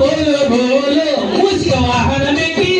बोलो बोलो। बोलो वाहन में की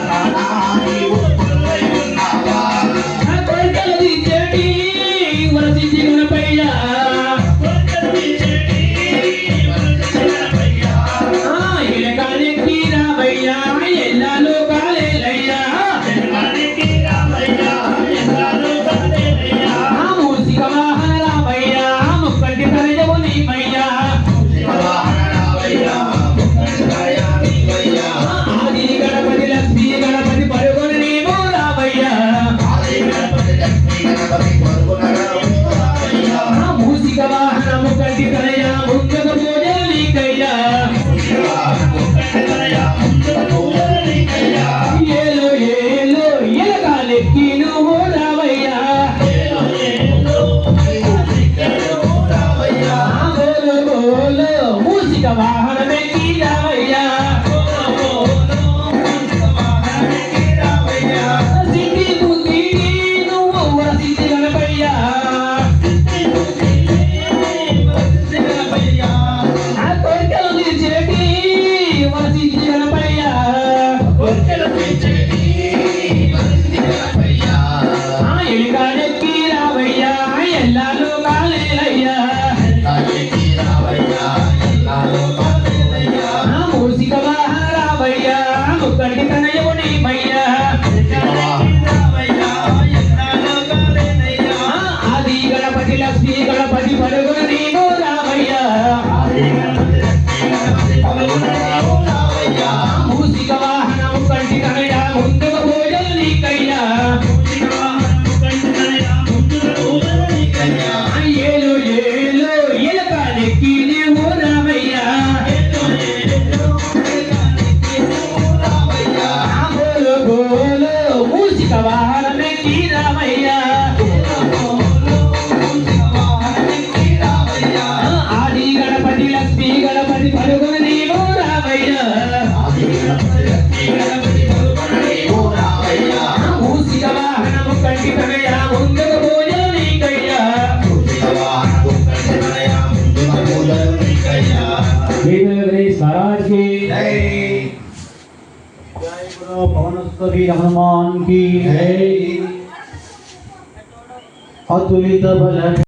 రామయ్యా ముక్కడి తనయుని మయ్యా ఆది గణపతి లక్ష్మీ గణపతి పరుగులు పూజిక వాహనమే తీరామయ్యా ఆది గణపతి లక్ష్మీ గణపతి పరుగు पवनस्तभी हनुमान की है अतुलित बल